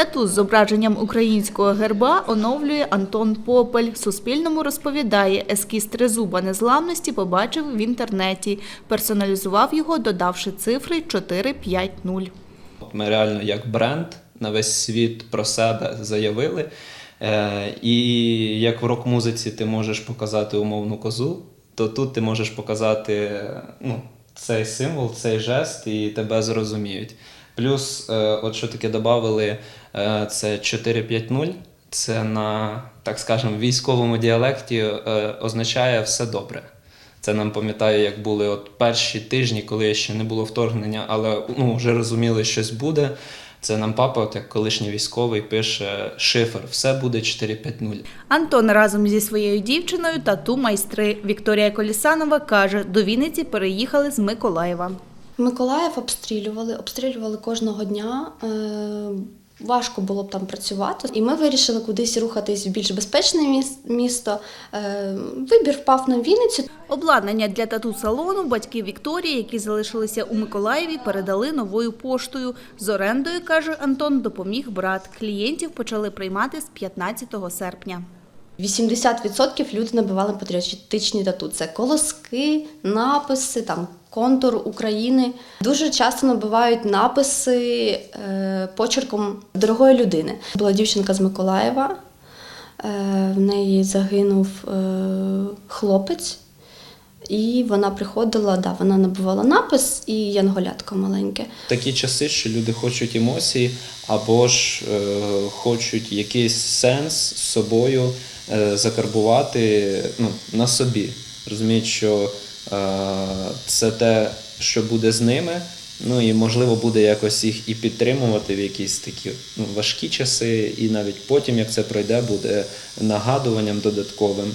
Тату з зображенням українського герба оновлює Антон Попель. Суспільному розповідає, ескіз тризуба незламності побачив в інтернеті. Персоналізував його, додавши цифри 450. Ми реально як бренд на весь світ про себе заявили. Е, і як в рок-музиці ти можеш показати умовну козу, то тут ти можеш показати ну, цей символ, цей жест, і тебе зрозуміють. Плюс, е, от що таке додали, е, це 450. Це на, так скажемо, військовому діалекті е, означає все добре. Це нам пам'ятаю, як були от перші тижні, коли ще не було вторгнення, але ну, вже розуміли, щось буде. Це нам папа, от як колишній військовий, пише шифр, все буде 450. Антон разом зі своєю дівчиною тату майстри. Вікторія Колісанова каже, до Вінниці переїхали з Миколаєва. Миколаїв обстрілювали, обстрілювали кожного дня. Е, Важко було б там працювати, і ми вирішили кудись рухатись в більш безпечне міс- місто. Е, Вибір впав на Вінницю. Обладнання для тату-салону батьки Вікторії, які залишилися у Миколаєві, передали новою поштою. З орендою, каже Антон, допоміг брат. Клієнтів почали приймати з 15 серпня. 80% люди набивали патріотичні тату. Це колоски, написи, там контур України. Дуже часто набивають написи е, почерком дорогої людини. Була дівчинка з Миколаєва, е, в неї загинув е, хлопець. І вона приходила, да, вона набивала напис і янголятко маленьке. Такі часи, що люди хочуть емоції або ж е, хочуть якийсь сенс з собою закарбувати ну, на собі. Розуміють, що е, це те, що буде з ними. Ну і можливо буде якось їх і підтримувати в якісь такі ну, важкі часи, і навіть потім, як це пройде, буде нагадуванням додатковим.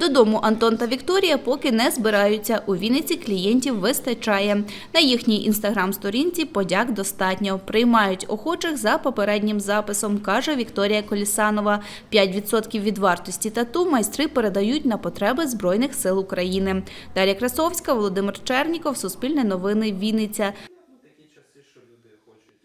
Додому Антон та Вікторія поки не збираються. У Вінниці клієнтів вистачає. На їхній інстаграм-сторінці подяк достатньо. Приймають охочих за попереднім записом, каже Вікторія Колісанова. 5% від вартості тату майстри передають на потреби Збройних сил України. Дар'я Красовська, Володимир Черніков, Суспільне новини, Вінниця.